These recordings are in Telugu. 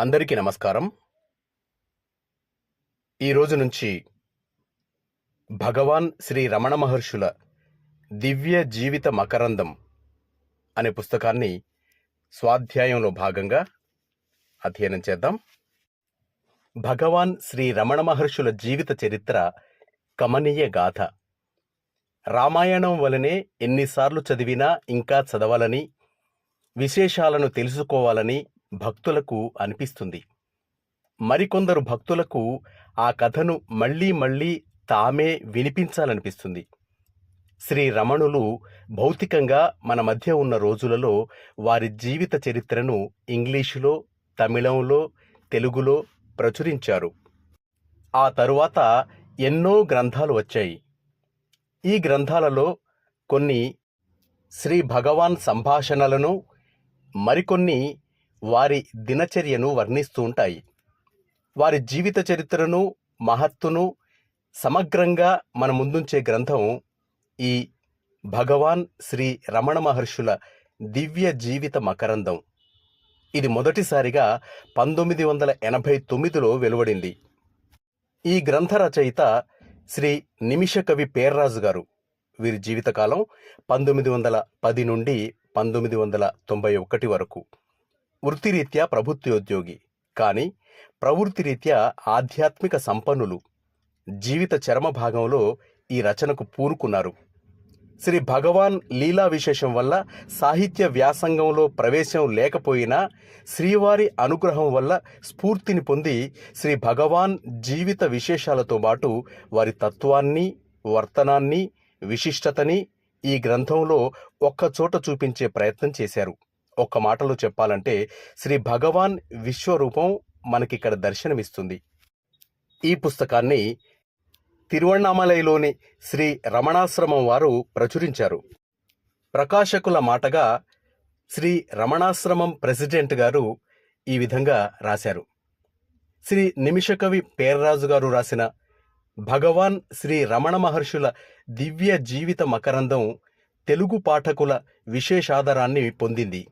అందరికీ నమస్కారం. ఈ రోజు నుంచి భగవాన్ శ్రీ రమణ మహర్షుల దివ్య జీవిత మకరందం అనే పుస్తకాన్ని స్వాధ్యాయంలో భాగంగా అధ్యయనం చేద్దాం. భగవాన్ శ్రీ రమణ మహర్షుల జీవిత చరిత్ర కమనీయ గాథ. రామాయణం వలనే ఎన్నిసార్లు చదివినా ఇంకా చదవాలని విశేషాలను తెలుసుకోవాలని భక్తులకు అనిపిస్తుంది. మరికొందరు భక్తులకు ఆ కథను మళ్ళీ మళ్ళీ తామే వినిపించాలనిపిస్తుంది. శ్రీ రమణులు భౌతికంగా మన మధ్య ఉన్న రోజులలో వారి జీవిత చరిత్రను ఇంగ్లీషులో తమిళంలో తెలుగులో ప్రచురించారు. ఆ తరువాత ఎన్నో గ్రంథాలు వచ్చాయి. ఈ గ్రంథాలలో కొన్ని శ్రీ భగవాన్ సంభాషణలను మరికొన్ని వారి దినచర్యను వర్ణిస్తూ ఉంటాయి. వారి జీవిత చరిత్రను మహత్తును సమగ్రంగా మన ముందుంచే గ్రంథం ఈ భగవాన్ శ్రీ రమణ మహర్షుల దివ్య జీవిత మకరందం. ఇది మొదటిసారిగా పంతొమ్మిది వందల ఎనభై తొమ్మిదిలో వెలువడింది. ఈ గ్రంథ రచయిత శ్రీ నిమిషకవి పేర్రాజు గారు. వీరి జీవితకాలం పంతొమ్మిది వందల పది నుండి పంతొమ్మిది వందల తొంభై ఒకటి వరకు. వృత్తిరీత్యా ప్రభుత్వోద్యోగి. కానీ ప్రవృత్తిరీత్యా ఆధ్యాత్మిక సంపన్నులు. జీవిత చరమ భాగంలో ఈ రచనకు పూనుకున్నారు. శ్రీ భగవాన్ లీలా విశేషం వల్ల సాహిత్య వ్యాసంగంలో ప్రవేశం లేకపోయినా శ్రీవారి అనుగ్రహం వల్ల స్ఫూర్తిని పొంది శ్రీ భగవాన్ జీవిత విశేషాలతో పాటు వారి తత్వాన్ని వర్తనాన్ని విశిష్టతని ఈ గ్రంథంలో ఒక్కచోట చూపించే ప్రయత్నం చేశారు. ఒక్క మాటలో చెప్పాలంటే శ్రీ భగవాన్ విశ్వరూపం మనకిక్కడ దర్శనమిస్తుంది. ఈ పుస్తకాన్ని తిరువణామలైలోని శ్రీ రమణాశ్రమం వారు ప్రచురించారు. ప్రకాశకుల మాటగా శ్రీ రమణాశ్రమం ప్రెసిడెంట్ గారు ఈ విధంగా రాశారు. శ్రీ నిమిషకవి పేర్రాజు గారు రాసిన భగవాన్ శ్రీ రమణ మహర్షుల దివ్య జీవిత మకరందం తెలుగు పాఠకుల విశేషాదరాన్ని పొందింది.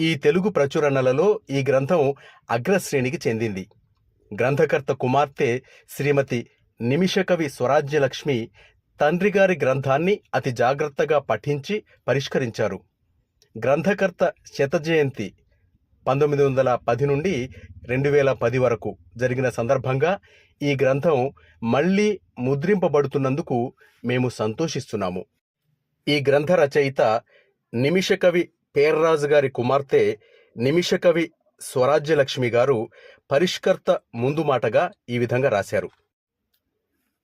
ఈ తెలుగు ప్రచురణలలో ఈ గ్రంథం అగ్రశ్రేణికి చెందింది. గ్రంథకర్త కుమార్తె శ్రీమతి నిమిషకవి స్వరాజ్యలక్ష్మి తండ్రిగారి గ్రంథాన్ని అతి జాగ్రత్తగా పఠించి పరిష్కరించారు. గ్రంథకర్త శతజయంతి పంతొమ్మిది వందల పది నుండి రెండు వేల పది వరకు జరిగిన సందర్భంగా ఈ గ్రంథం మళ్ళీ ముద్రింపబడుతున్నందుకు మేము సంతోషిస్తున్నాము. ఈ గ్రంథ రచయిత నిమిషకవి పేర్రాజు గారి కుమార్తె నిమిషకవి స్వరాజ్యలక్ష్మి గారు పరిష్కర్త ముందు మాటగా ఈ విధంగా రాశారు.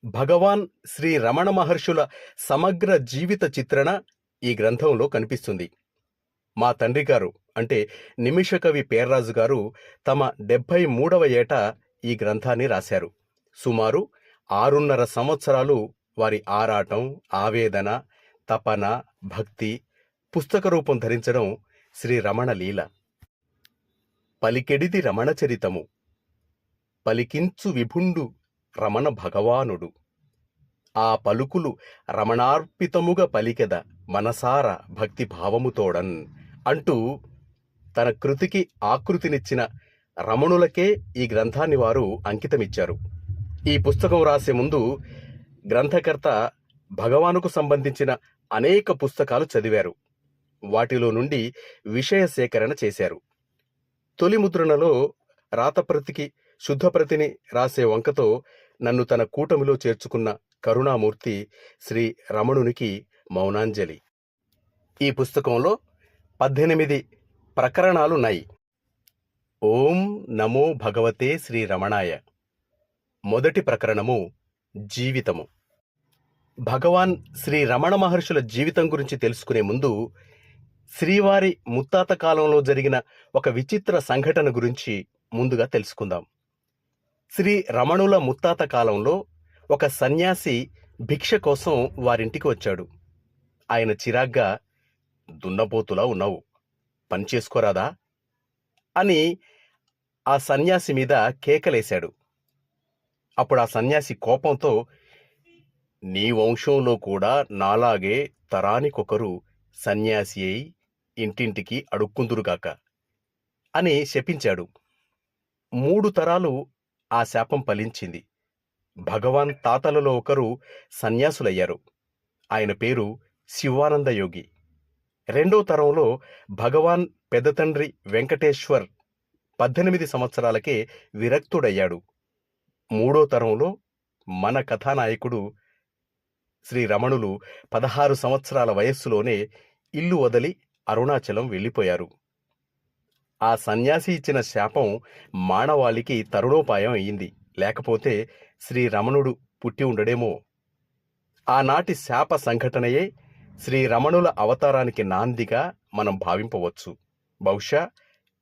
భగవాన్ శ్రీ రమణ మహర్షుల సమగ్ర జీవిత చిత్రణ ఈ గ్రంథంలో కనిపిస్తుంది. మా తండ్రి గారు అంటే నిమిషకవి పేర్రాజు గారు తమ డెబ్భై మూడవ ఏట ఈ గ్రంథాన్ని రాశారు. సుమారు ఆరున్నర సంవత్సరాలు వారి ఆరాటం ఆవేదన తపన భక్తి పుస్తక రూపం ధరించడం శ్రీ రమణ లీల. పలికెడిది రమణ చరితము. పలికించు విభుండు రమణ భగవానుడు. ఆ పలుకులు రమణార్పితముగా పలికెద మనసార భక్తిభావముతోడన్ అంటూ తన కృతికి ఆకృతినిచ్చిన రమణులకే ఈ గ్రంథాన్ని వారు అంకితమిచ్చారు. ఈ పుస్తకం రాసే ముందు గ్రంథకర్త భగవానుకు సంబంధించిన అనేక పుస్తకాలు చదివారు. వాటిలో నుండి విషయ సేకరణ చేశారు. తొలి ముద్రణలో రాతప్రతికి శుద్ధప్రతిని రాసే వంకతో నన్ను తన కూటమిలో చేర్చుకున్న కరుణామూర్తి శ్రీ రమణునికి మౌనాంజలి. ఈ పుస్తకంలో పద్దెనిమిది ప్రకరణాలున్నాయి. ఓం నమో భగవతే శ్రీ రమణాయ. మొదటి ప్రకరణము జీవితము. భగవాన్ శ్రీ రమణ మహర్షుల జీవితం గురించి తెలుసుకునే ముందు శ్రీవారి ముత్తాత కాలంలో జరిగిన ఒక విచిత్ర సంఘటన గురించి ముందుగా తెలుసుకుందాం. శ్రీ రమణుల ముత్తాత కాలంలో ఒక సన్యాసి భిక్ష కోసం వారింటికి వచ్చాడు. ఆయన చిరాగ్గా దున్నపోతులా ఉన్నావు. పని చేసుకోరాదా? అని ఆ సన్యాసి మీద కేకలేశాడు. అప్పుడు ఆ సన్యాసి కోపంతో నీ వంశంలో కూడా నాలాగే తరానికొకరు సన్యాసి అయి ఇంటింటికి అడుక్కుందురుగాక అని శపించాడు. మూడు తరాలు ఆ శాపం ఫలించింది. భగవాన్ తాతలలో ఒకరు సన్యాసులయ్యారు. ఆయన పేరు శివానంద యోగి. రెండో తరంలో భగవాన్ పెద్దతండ్రి వెంకటేశ్వర్ పద్దెనిమిది సంవత్సరాలకే విరక్తుడయ్యాడు. మూడో తరంలో మన కథానాయకుడు శ్రీ రమణులు పదహారు సంవత్సరాల వయస్సులోనే ఇల్లు వదిలి అరుణాచలం వెళ్ళిపోయారు. ఆ సన్యాసి ఇచ్చిన శాపం మానవాళికి తరుణోపాయం అయింది లేకపోతే శ్రీ రమణుడు పుట్టి ఉండడేమో. ఆనాటి శాప సంఘటనయే శ్రీ రమణుల అవతారానికి నాందిగా మనం భావింపవచ్చు. బహుశా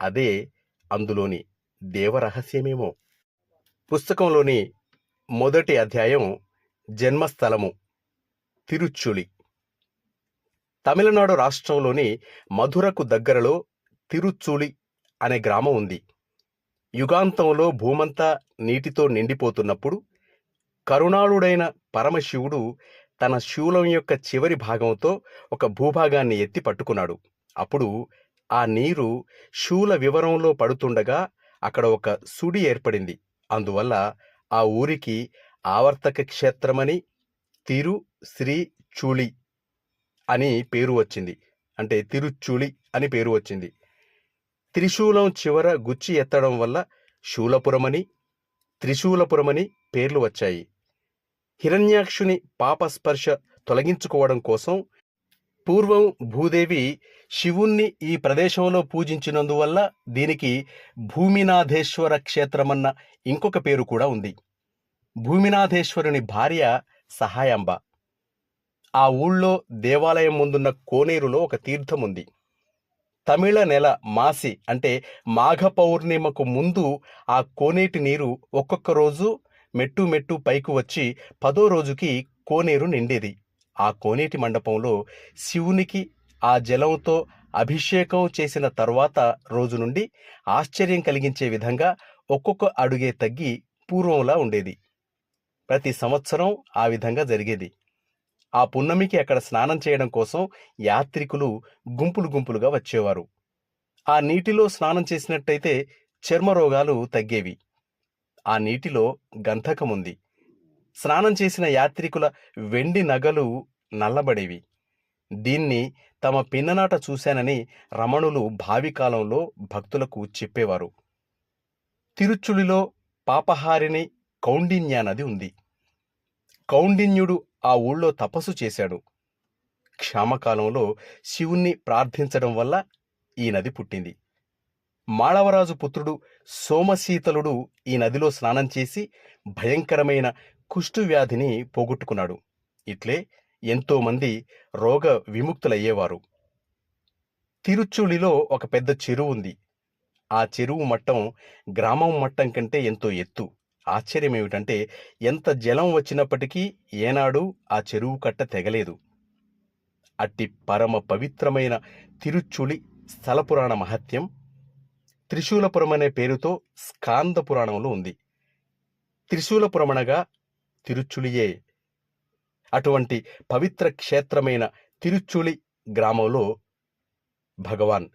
అదే అందులోని దేవరహస్యమేమో పుస్తకంలోని మొదటి అధ్యాయం జన్మస్థలము తిరుచులి తమిళనాడు రాష్ట్రంలోని మధురకు దగ్గరలో తిరుచులి అనే గ్రామం ఉంది. యుగాంతంలో భూమంతా నీటితో నిండిపోతున్నప్పుడు కరుణాళుడైన పరమశివుడు తన శూలం యొక్క చివరి భాగంతో ఒక భూభాగాన్ని ఎత్తి పట్టుకున్నాడు. అప్పుడు ఆ నీరు శూల వివరంలో పడుతుండగా అక్కడ ఒక సుడి ఏర్పడింది. అందువల్ల ఆ ఊరికి ఆవర్తక క్షేత్రమని తిరు శ్రీ చూళి అని పేరు వచ్చింది. అంటే తిరుచుళి అని పేరు వచ్చింది. త్రిశూలం చివర గుచ్చి ఎత్తడం వల్ల శూలపురమని త్రిశూలపురమని పేర్లు వచ్చాయి. హిరణ్యాక్షుని పాపస్పర్శ తొలగించుకోవడం కోసం పూర్వం భూదేవి శివుణ్ణి ఈ ప్రదేశంలో పూజించినందువల్ల దీనికి భూమినాథేశ్వర క్షేత్రమన్న ఇంకొక పేరు కూడా ఉంది. భూమినాథేశ్వరుని భార్య సహాయాంబ. ఆ ఊళ్ళో దేవాలయం ముందున్న కోనేరులో ఒక తీర్థం ఉంది తమిళ నెల మాసి అంటే మాఘ పౌర్ణిమకు ముందు ఆ కోనేటి నీరు ఒక్కొక్క రోజు మెట్టు మెట్టు పైకి వచ్చి పదో రోజుకి కోనేరు నిండేది. ఆ కోనేటి మండపంలో శివునికి ఆ జలంతో అభిషేకం చేసిన తర్వాత రోజు నుండి ఆశ్చర్యం కలిగించే విధంగా ఒక్కొక్క అడుగే తగ్గి పూర్వంలా ఉండేది. ప్రతి సంవత్సరం ఆ విధంగా జరిగేది. ఆ పున్నమికి అక్కడ స్నానం చేయడం కోసం యాత్రికులు గుంపులు గుంపులుగా వచ్చేవారు. ఆ నీటిలో స్నానం చేసినట్టయితే చర్మ రోగాలు తగ్గేవి. ఆ నీటిలో గంధకముంది స్నానం చేసిన యాత్రికుల వెండి నగలు నల్లబడేవి. దీన్ని తమ పిన్ననాట చూశానని రమణులు భావికాలంలో భక్తులకు చెప్పేవారు. తిరుచులిలో పాపహారిణి కౌండిన్యానది ఉంది. కౌండిన్యుడు ఆ ఊళ్ళో తపస్సు చేశాడు. క్షామకాలంలో శివుణ్ణి ప్రార్థించడం వల్ల ఈ నది పుట్టింది. మాళవరాజు పుత్రుడు సోమశీతలుడు ఈ నదిలో స్నానం చేసి భయంకరమైన కుష్టు వ్యాధిని పోగొట్టుకున్నాడు. ఇట్లే ఎంతోమంది రోగ విముక్తులయ్యేవారు. తిరుచులిలో ఒక పెద్ద చెరువు ఉంది. ఆ చెరువు మట్టం గ్రామం మట్టం కంటే ఎంతో ఎత్తు. ఆశ్చర్యం ఏమిటంటే ఎంత జలం వచ్చినప్పటికీ ఏనాడు ఆ చెరువు కట్ట తెగలేదు. అట్టి పరమ పవిత్రమైన తిరుచులి స్థలపురాణ మహత్యం త్రిశూలపురం అనే పేరుతో స్కాంద పురాణంలో ఉంది. త్రిశూలపురమనగా తిరుచులియే అటువంటి పవిత్ర క్షేత్రమైన తిరుచులి గ్రామంలో భగవాన్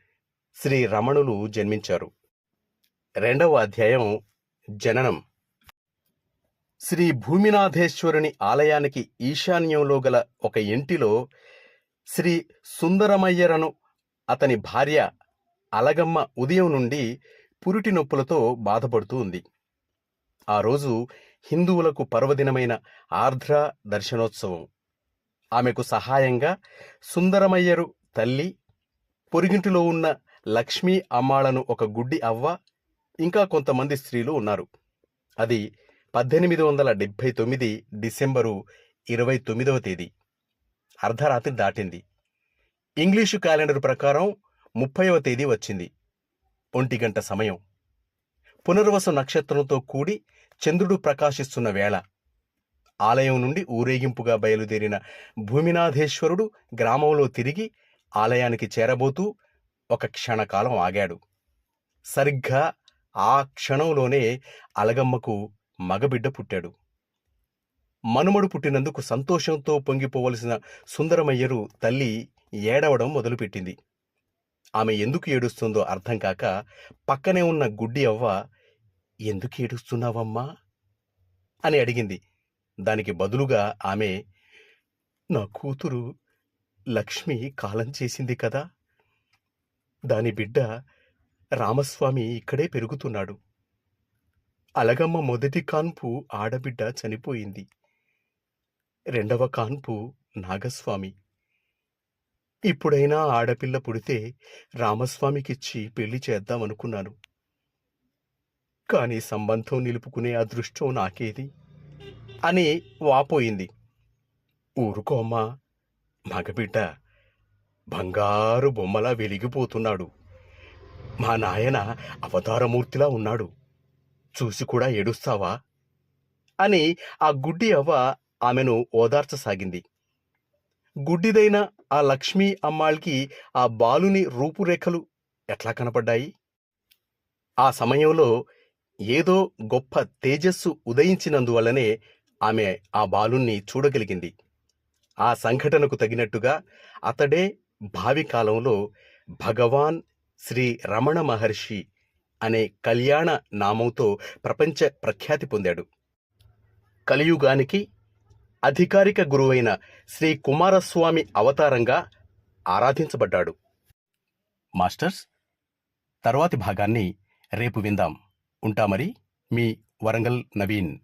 శ్రీ రమణులు జన్మించారు. రెండవ అధ్యాయం జననం. శ్రీ భూమినాథేశ్వరుని ఆలయానికి ఈశాన్యంలో గల ఒక ఇంటిలో శ్రీ సుందరమయ్యరను అతని భార్య అలగమ్మ ఉదయం నుండి పురిటి నొప్పులతో బాధపడుతూ ఉంది. ఆ రోజు హిందువులకు పర్వదినమైన ఆర్ద్ర దర్శనోత్సవం. ఆమెకు సహాయంగా సుందరమయ్యరు తల్లి పొరిగింటిలో ఉన్న లక్ష్మీ అమ్మాళను ఒక గుడ్డి అవ్వ ఇంకా కొంతమంది స్త్రీలు ఉన్నారు. అది పద్దెనిమిది వందల డెబ్భై తొమ్మిది డిసెంబరు ఇరవై తొమ్మిదవ తేదీ. అర్ధరాత్రి దాటింది. ఇంగ్లీషు క్యాలెండర్ ప్రకారం ముప్పైవ తేదీ వచ్చింది. ఒంటి గంట సమయం. పునర్వసు నక్షత్రంతో కూడి చంద్రుడు ప్రకాశిస్తున్న వేళ. ఆలయం నుండి ఊరేగింపుగా బయలుదేరిన భూమినాథేశ్వరుడు గ్రామంలో తిరిగి ఆలయానికి చేరబోతూ ఒక క్షణకాలం ఆగాడు. సరిగ్గా ఆ క్షణంలోనే అలగమ్మకు మగబిడ్డ పుట్టాడు. మనుమడు పుట్టినందుకు సంతోషంతో పొంగిపోవలసిన సుందరమయ్యరు తల్లి ఏడవడం మొదలుపెట్టింది. ఆమె ఎందుకు ఏడుస్తుందో అర్థం కాక పక్కనే ఉన్న గుడ్డి అవ్వ ఎందుకు ఏడుస్తున్నావమ్మా? అని అడిగింది. దానికి బదులుగా ఆమె నా కూతురు లక్ష్మి కాలం చేసింది కదా. దాని బిడ్డ రామస్వామి ఇక్కడే పెరుగుతున్నాడు. అలగమ్మ మొదటి కాన్పు ఆడబిడ్డ చనిపోయింది. రెండవ కాన్పు నాగస్వామి. ఇప్పుడైనా ఆడపిల్ల పుడితే రామస్వామికిచ్చి పెళ్ళి చేద్దామనుకున్నాను. కాని సంబంధం నిలుపుకునే అదృష్టం నాకేది? అని వాపోయింది. ఊరుకోమ్మా మగబిడ్డ బంగారు బొమ్మలా వెలిగిపోతున్నాడు. మా నాయన అవతారమూర్తిలా ఉన్నాడు. చూసి కూడా ఏడుస్తావా? అని ఆ గుడ్డి అవ్వ ఆమెను ఓదార్చసాగింది. గుడ్డిదైన ఆ లక్ష్మీ అమ్మాళ్ళకి ఆ బాలుని రూపురేఖలు ఎట్లా కనపడ్డాయి? ఆ సమయంలో ఏదో గొప్ప తేజస్సు ఉదయించినందువల్లనే ఆమె ఆ బాలుణ్ణి చూడగలిగింది. ఆ సంఘటనకు తగినట్టుగా అతడే భావి కాలంలో భగవాన్ శ్రీ రమణ మహర్షి అనే కళ్యాణ నామంతో ప్రపంచ ప్రఖ్యాతి పొందాడు. కలియుగానికి అధికారిక గురువైన శ్రీ కుమారస్వామి అవతారంగా ఆరాధించబడ్డాడు. మాస్టర్స్ తర్వాతి భాగాన్ని రేపు విందాం. ఉంటామరి మీ వరంగల్ నవీన్.